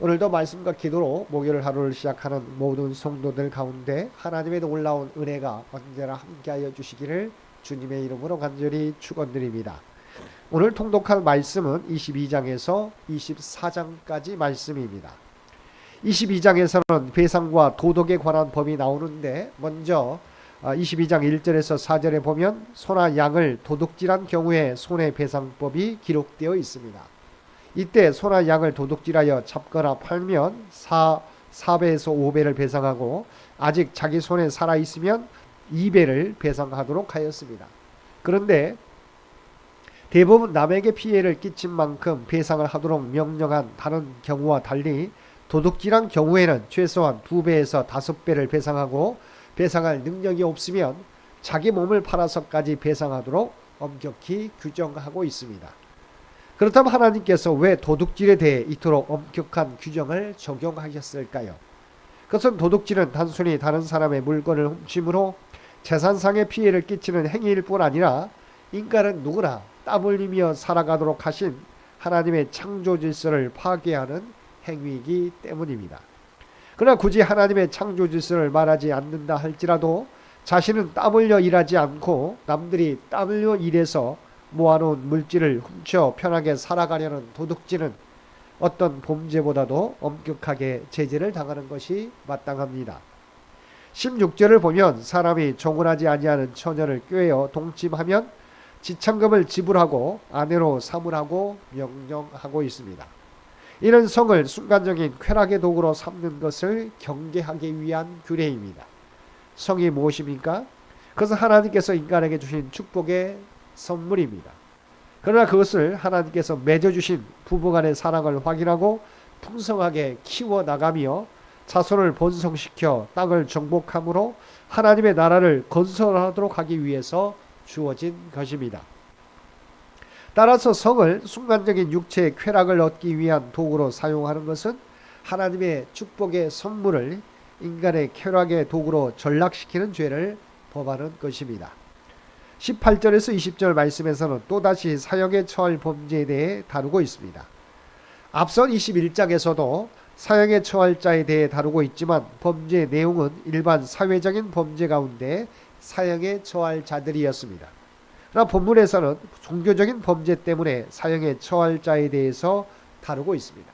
오늘도 말씀과 기도로 목요일 하루를 시작하는 모든 성도들 가운데 하나님의 놀라운 은혜가 언제나 함께하여 주시기를 주님의 이름으로 간절히 축원드립니다. 오늘 통독할 말씀은 22장에서 24장까지 말씀입니다. 22장에서는 배상과 도덕에 관한 법이 나오는데 먼저 22장 1절에서 4절에 보면 소나 양을 도둑질한 경우에 손해배상법이 기록되어 있습니다. 이때 소나 양을 도둑질하여 잡거나 팔면 4, 4배에서 5배를 배상하고 아직 자기 손에 살아 있으면 2배를 배상하도록 하였습니다. 그런데 대부분 남에게 피해를 끼친 만큼 배상을 하도록 명령한 다른 경우와 달리 도둑질한 경우에는 최소한 2배에서 5배를 배상하고 배상할 능력이 없으면 자기 몸을 팔아서까지 배상하도록 엄격히 규정하고 있습니다. 그렇다면 하나님께서 왜 도둑질에 대해 이토록 엄격한 규정을 적용하셨을까요? 그것은 도둑질은 단순히 다른 사람의 물건을 훔침으로 재산상의 피해를 끼치는 행위일 뿐 아니라 인간은 누구나 땀 흘리며 살아가도록 하신 하나님의 창조 질서를 파괴하는 행위이기 때문입니다. 그러나 굳이 하나님의 창조 질서를 말하지 않는다 할지라도 자신은 땀 흘려 일하지 않고 남들이 땀 흘려 일해서 모아놓은 물질을 훔쳐 편하게 살아가려는 도둑질은 어떤 범죄보다도 엄격하게 제재를 당하는 것이 마땅합니다. 16절을 보면 사람이 정혼하지 아니하는 처녀를 꾀어 동침하면 지참금을 지불하고 아내로 삼으라고 명령하고 있습니다. 이는 성을 순간적인 쾌락의 도구로 삼는 것을 경계하기 위한 규례입니다. 성이 무엇입니까? 그것은 하나님께서 인간에게 주신 축복의 선물입니다. 그러나 그것을 하나님께서 맺어주신 부부간의 사랑을 확인하고 풍성하게 키워나가며 자손을 번성시켜 땅을 정복함으로 하나님의 나라를 건설하도록 하기 위해서 주어진 것입니다. 따라서 성을 순간적인 육체의 쾌락을 얻기 위한 도구로 사용하는 것은 하나님의 축복의 선물을 인간의 쾌락의 도구로 전락시키는 죄를 범하는 것입니다. 18절에서 20절 말씀에서는 또다시 사형에 처할 범죄에 대해 다루고 있습니다. 앞선 21장에서도 사형에 처할 자에 대해 다루고 있지만 범죄 내용은 일반 사회적인 범죄 가운데 사형에 처할 자들이었습니다. 그러나 본문에서는 종교적인 범죄 때문에 사형에 처할 자에 대해서 다루고 있습니다.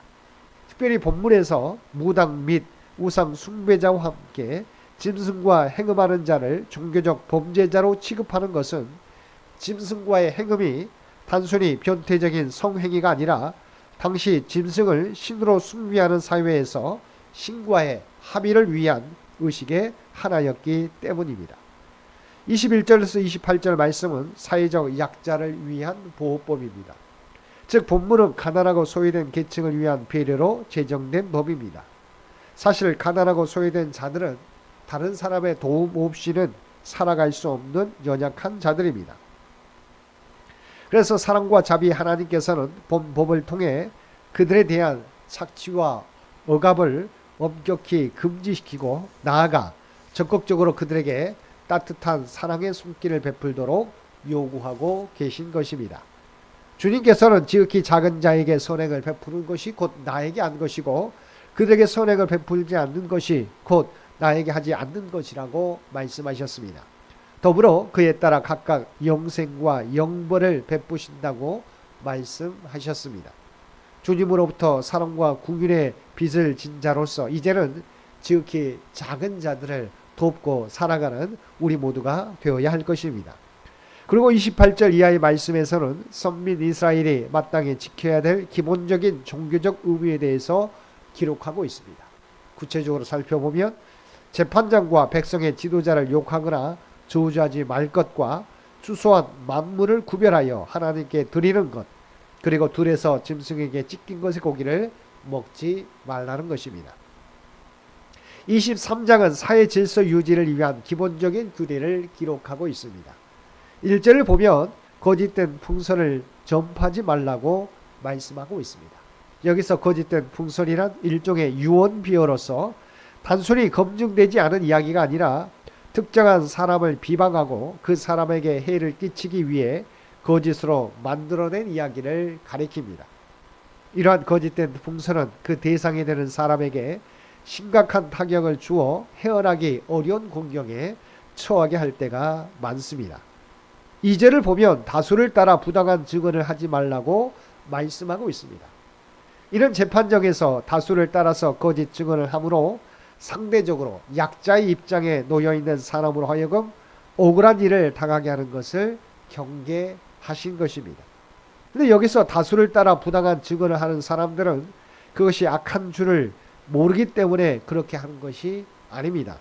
특별히 본문에서 무당 및 우상 숭배자와 함께 짐승과 행음하는 자를 종교적 범죄자로 취급하는 것은 짐승과의 행음이 단순히 변태적인 성행위가 아니라 당시 짐승을 신으로 숭배하는 사회에서 신과의 합의를 위한 의식의 하나였기 때문입니다. 21절에서 28절 말씀은 사회적 약자를 위한 보호법입니다. 즉 본문은 가난하고 소외된 계층을 위한 배려로 제정된 법입니다. 사실 가난하고 소외된 자들은 다른 사람의 도움 없이는 살아갈 수 없는 연약한 자들입니다. 그래서 사랑과 자비 하나님께서는 본 법을 통해 그들에 대한 착취와 억압을 엄격히 금지시키고 나아가 적극적으로 그들에게 따뜻한 사랑의 손길을 베풀도록 요구하고 계신 것입니다. 주님께서는 지극히 작은 자에게 선행을 베푸는 것이 곧 나에게 한 것이고 그들에게 선행을 베풀지 않는 것이 곧 나에게 하지 않는 것이라고 말씀하셨습니다. 더불어 그에 따라 각각 영생과 영벌을 베푸신다고 말씀하셨습니다. 주님으로부터 사랑과 궁율의 빚을 진 자로서 이제는 지극히 작은 자들을 돕고 살아가는 우리 모두가 되어야 할 것입니다. 그리고 28절 이하의 말씀에서는 선민 이스라엘이 마땅히 지켜야 될 기본적인 종교적 의무에 대해서 기록하고 있습니다. 구체적으로 살펴보면 재판장과 백성의 지도자를 욕하거나 저주하지 말 것과 추소한 만물을 구별하여 하나님께 드리는 것 그리고 들에서 짐승에게 찢긴 것의 고기를 먹지 말라는 것입니다. 23장은 사회 질서 유지를 위한 기본적인 규례를 기록하고 있습니다. 1절을 보면 거짓된 풍선을 전파하지 말라고 말씀하고 있습니다. 여기서 거짓된 풍선이란 일종의 유언 비어로서 단순히 검증되지 않은 이야기가 아니라 특정한 사람을 비방하고 그 사람에게 해를 끼치기 위해 거짓으로 만들어낸 이야기를 가리킵니다. 이러한 거짓된 풍선은 그 대상이 되는 사람에게 심각한 타격을 주어 헤어나기 어려운 공경에 처하게 할 때가 많습니다. 이 절을 보면 다수를 따라 부당한 증언을 하지 말라고 말씀하고 있습니다. 이런 재판정에서 다수를 따라서 거짓 증언을 함으로 상대적으로 약자의 입장에 놓여 있는 사람으로 하여금 억울한 일을 당하게 하는 것을 경계하신 것입니다. 근데 여기서 다수를 따라 부당한 증언을 하는 사람들은 그것이 악한 줄을 모르기 때문에 그렇게 하는 것이 아닙니다.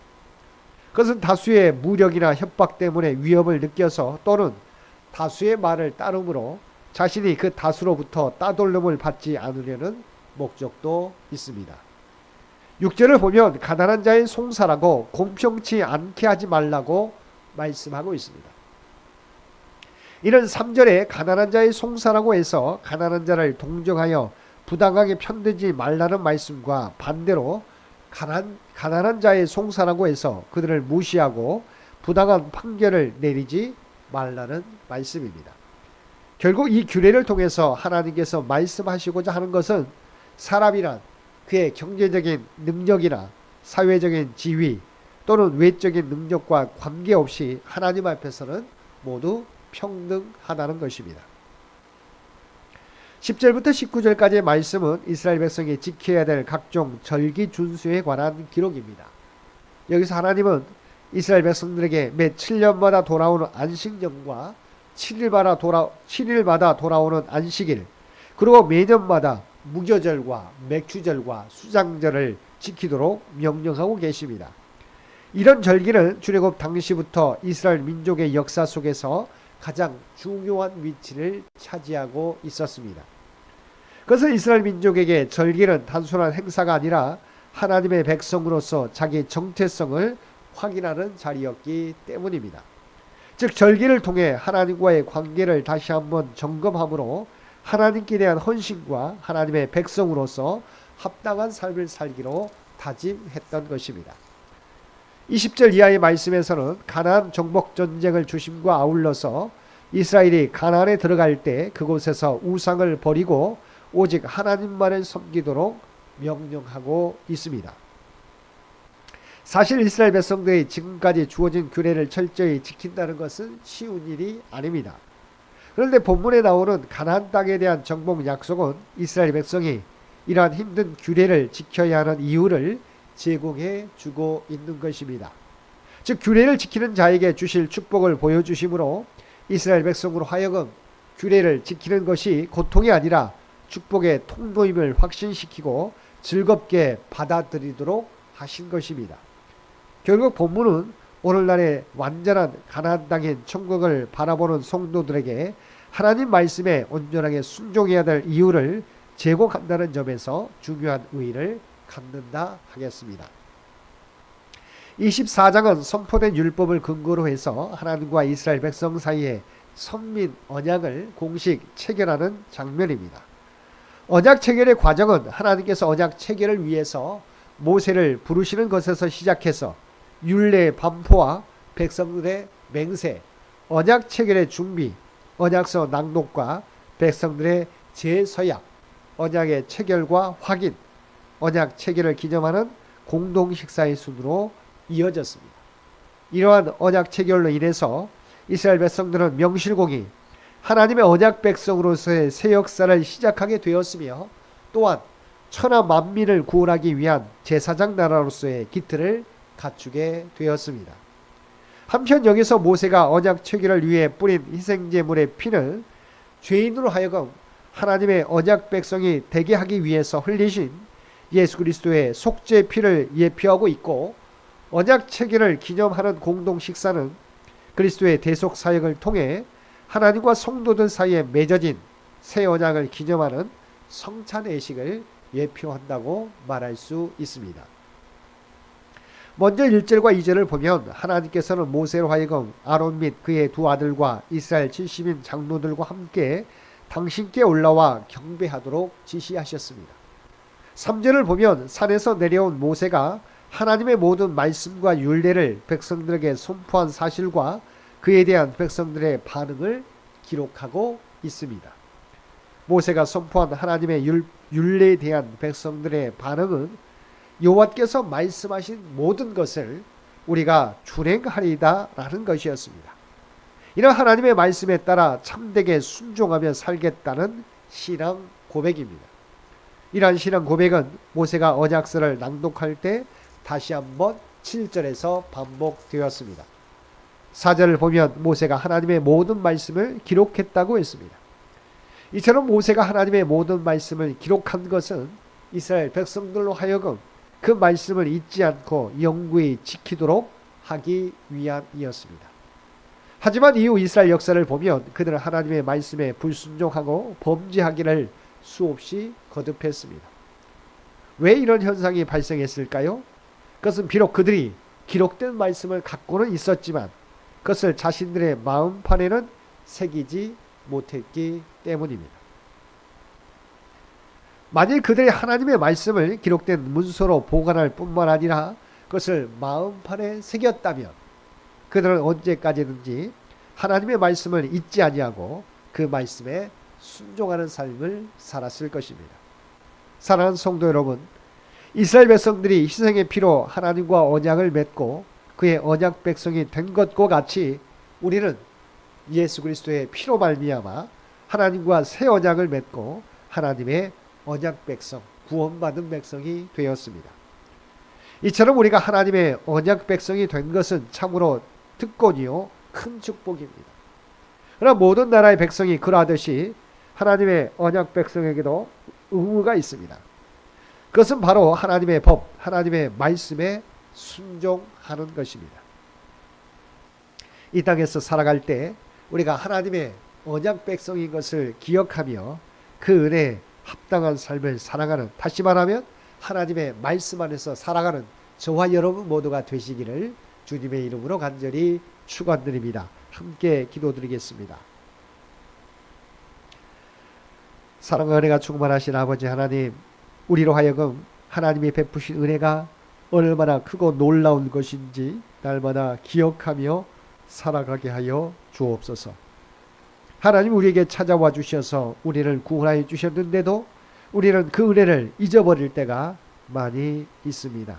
그것은 다수의 무력이나 협박 때문에 위협을 느껴서 또는 다수의 말을 따름으로 자신이 그 다수로부터 따돌림을 받지 않으려는 목적도 있습니다. 6절을 보면 가난한 자의 송사라고 공평치 않게 하지 말라고 말씀하고 있습니다. 이는 3절에 가난한 자의 송사라고 해서 가난한 자를 동정하여 부당하게 편들지 말라는 말씀과 반대로 가난, 가난한 자의 송사라고 해서 그들을 무시하고 부당한 판결을 내리지 말라는 말씀입니다. 결국 이 규례를 통해서 하나님께서 말씀하시고자 하는 것은 사람이란 그의 경제적인 능력이나 사회적인 지위 또는 외적인 능력과 관계없이 하나님 앞에서는 모두 평등하다는 것입니다. 10절부터 19절까지의 말씀은 이스라엘 백성이 지켜야 될 각종 절기 준수에 관한 기록입니다. 여기서 하나님은 이스라엘 백성들에게 매 7년마다 돌아오는 안식년과 7일마다 돌아 7일마다 돌아오는 안식일 그리고 매년마다 무교절과 맥주절과 수장절을 지키도록 명령하고 계십니다. 이런 절기는 출애굽 당시부터 이스라엘 민족의 역사 속에서 가장 중요한 위치를 차지하고 있었습니다. 그것은 이스라엘 민족에게 절기는 단순한 행사가 아니라 하나님의 백성으로서 자기 정체성을 확인하는 자리였기 때문입니다. 즉 절기를 통해 하나님과의 관계를 다시 한번 점검함으로 하나님께 대한 헌신과 하나님의 백성으로서 합당한 삶을 살기로 다짐했던 것입니다. 20절 이하의 말씀에서는 가나안 정복 전쟁을 주심과 아울러서 이스라엘이 가나안에 들어갈 때 그곳에서 우상을 버리고 오직 하나님만을 섬기도록 명령하고 있습니다. 사실 이스라엘 백성들이 지금까지 주어진 규례를 철저히 지킨다는 것은 쉬운 일이 아닙니다. 그런데 본문에 나오는 가나안 땅에 대한 정복 약속은 이스라엘 백성이 이러한 힘든 규례를 지켜야 하는 이유를 제공해 주고 있는 것입니다. 즉 규례를 지키는 자에게 주실 축복을 보여주심으로 이스라엘 백성으로 하여금 규례를 지키는 것이 고통이 아니라 축복의 통로임을 확신시키고 즐겁게 받아들이도록 하신 것입니다. 결국 본문은 오늘날의 완전한 가나안 땅인 천국을 바라보는 성도들에게 하나님 말씀에 온전하게 순종해야 될 이유를 제공한다는 점에서 중요한 의의를 갖는다 하겠습니다. 24장은 선포된 율법을 근거로 해서 하나님과 이스라엘 백성 사이에 선민 언약을 공식 체결하는 장면입니다. 언약 체결의 과정은 하나님께서 언약 체결을 위해서 모세를 부르시는 것에서 시작해서 율례 반포와 백성들의 맹세, 언약 체결의 준비, 언약서 낭독과 백성들의 재서약, 언약의 체결과 확인, 언약 체결을 기념하는 공동 식사의 순으로 이어졌습니다. 이러한 언약 체결로 인해서 이스라엘 백성들은 명실공히 하나님의 언약 백성으로서의 새 역사를 시작하게 되었으며 또한 천하 만민을 구원하기 위한 제사장 나라로서의 기틀을 갖추게 되었습니다. 한편 여기서 모세가 언약 체결을 위해 뿌린 희생 제물의 피는 죄인으로 하여금 하나님의 언약 백성이 되게 하기 위해서 흘리신 예수 그리스도의 속죄 피를 예표하고 있고 언약 체결을 기념하는 공동 식사는 그리스도의 대속 사역을 통해 하나님과 성도들 사이에 맺어진 새 언약을 기념하는 성찬 의식을 예표한다고 말할 수 있습니다. 먼저 1절과 2절을 보면 하나님께서는 모세로 하여금 아론 및 그의 두 아들과 이스라엘 70인 장로들과 함께 당신께 올라와 경배하도록 지시하셨습니다. 3절을 보면 산에서 내려온 모세가 하나님의 모든 말씀과 율례를 백성들에게 선포한 사실과 그에 대한 백성들의 반응을 기록하고 있습니다. 모세가 선포한 하나님의 율, 율례에 대한 백성들의 반응은 여호와께서 말씀하신 모든 것을 우리가 준행하리다라는 것이었습니다. 이런 하나님의 말씀에 따라 참되게 순종하며 살겠다는 신앙 고백입니다. 이러한 신앙 고백은 모세가 언약서를 낭독할 때 다시 한번 7절에서 반복되었습니다. 4절을 보면 모세가 하나님의 모든 말씀을 기록했다고 했습니다. 이처럼 모세가 하나님의 모든 말씀을 기록한 것은 이스라엘 백성들로 하여금 그 말씀을 잊지 않고 영구히 지키도록 하기 위함이었습니다. 하지만 이후 이스라엘 역사를 보면 그들은 하나님의 말씀에 불순종하고 범죄하기를 수없이 거듭했습니다. 왜 이런 현상이 발생했을까요? 그것은 비록 그들이 기록된 말씀을 갖고는 있었지만 그것을 자신들의 마음판에는 새기지 못했기 때문입니다. 만일 그들이 하나님의 말씀을 기록된 문서로 보관할 뿐만 아니라 그것을 마음판에 새겼다면 그들은 언제까지든지 하나님의 말씀을 잊지 아니하고 그 말씀에 순종하는 삶을 살았을 것입니다. 사랑하는 성도 여러분, 이스라엘 백성들이 희생의 피로 하나님과 언약을 맺고 그의 언약 백성이 된 것과 같이 우리는 예수 그리스도의 피로 말미암아 하나님과 새 언약을 맺고 하나님의 언약 백성, 구원받은 백성이 되었습니다. 이처럼 우리가 하나님의 언약 백성이 된 것은 참으로 특권이요 큰 축복입니다. 그러나 모든 나라의 백성이 그러하듯이 하나님의 언약 백성에게도 의무가 있습니다. 그것은 바로 하나님의 법, 하나님의 말씀에 순종하는 것입니다. 이 땅에서 살아갈 때 우리가 하나님의 언약 백성인 것을 기억하며 그 은혜에 합당한 삶을 살아가는 다시 말하면 하나님의 말씀 안에서 살아가는 저와 여러분 모두가 되시기를 주님의 이름으로 간절히 축원드립니다. 함께 기도드리겠습니다. 사랑과 은혜가 충만하신 아버지 하나님, 우리로 하여금 하나님이 베푸신 은혜가 얼마나 크고 놀라운 것인지 날마다 기억하며 살아가게 하여 주옵소서. 하나님 우리에게 찾아와 주셔서 우리를 구원하여 주셨는데도 우리는 그 은혜를 잊어버릴 때가 많이 있습니다.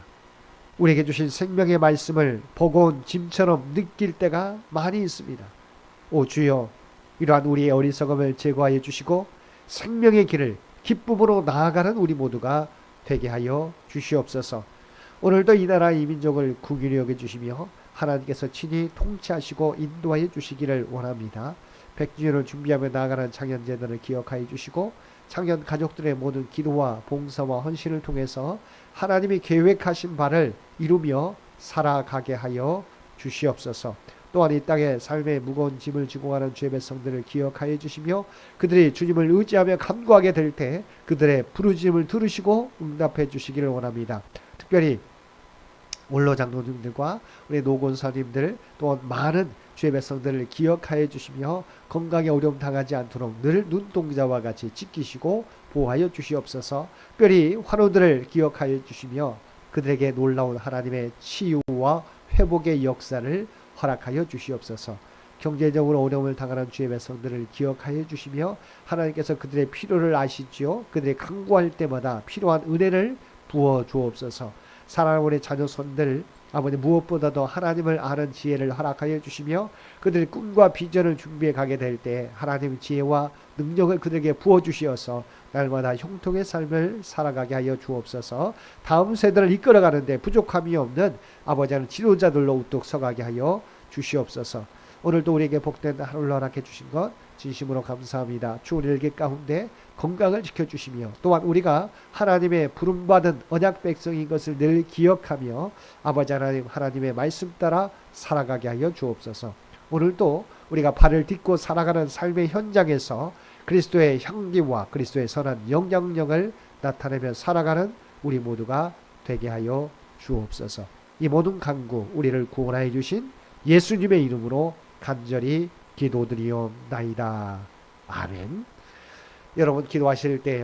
우리에게 주신 생명의 말씀을 버거운 짐처럼 느낄 때가 많이 있습니다. 오 주여 이러한 우리의 어리석음을 제거하여 주시고 생명의 길을 기쁨으로 나아가는 우리 모두가 되게 하여 주시옵소서. 오늘도 이 나라 이 민족을 국유히 여겨 주시며 하나님께서 친히 통치하시고 인도하여 주시기를 원합니다. 백주년을 준비하며 나아가는 창현 제단을 기억하여 주시고 창현 가족들의 모든 기도와 봉사와 헌신을 통해서 하나님이 계획하신 바를 이루며 살아가게 하여 주시옵소서. 또한 이 땅에 삶의 무거운 짐을 지고 가는 주의 백성들을 기억하여 주시며 그들이 주님을 의지하며 간구하게 될 때 그들의 부르짖음을 들으시고 응답해 주시기를 원합니다. 특별히 원로 장로님들과 우리 노곤사님들 또한 많은 주의 백성들을 기억하여 주시며 건강에 어려움 당하지 않도록 늘 눈동자와 같이 지키시고 보호하여 주시옵소서. 특별히 환우들을 기억하여 주시며 그들에게 놀라운 하나님의 치유와 회복의 역사를 허락하여 주시옵소서. 경제적으로 어려움을 당하는 주의 백성들을 기억하여 주시며 하나님께서 그들의 필요를 아시지요. 그들이 간구할 때마다 필요한 은혜를 부어 주옵소서. 사랑하는 우리 자녀 손들 아버지 무엇보다도 하나님을 아는 지혜를 허락하여 주시며 그들의 꿈과 비전을 준비해 가게 될 때 하나님의 지혜와 능력을 그들에게 부어 주시어서 날마다 형통의 삶을 살아가게 하여 주옵소서. 다음 세대를 이끌어 가는데 부족함이 없는 아버지는 지도자들로 우뚝 서가게 하여 주시옵소서. 오늘도 우리에게 복된 하루를 허락해 주신 것 진심으로 감사합니다. 주 일기 가운데 건강을 지켜주시며 또한 우리가 하나님의 부름받은 언약 백성인 것을 늘 기억하며 아버지 하나님 하나님의 말씀 따라 살아가게 하여 주옵소서. 오늘도 우리가 발을 딛고 살아가는 삶의 현장에서 그리스도의 향기와 그리스도의 선한 영향력을 나타내며 살아가는 우리 모두가 되게 하여 주옵소서. 이 모든 간구 우리를 구원하여 주신 예수님의 이름으로 간절히 기도드리옵나이다. 아멘. 여러분 기도하실 때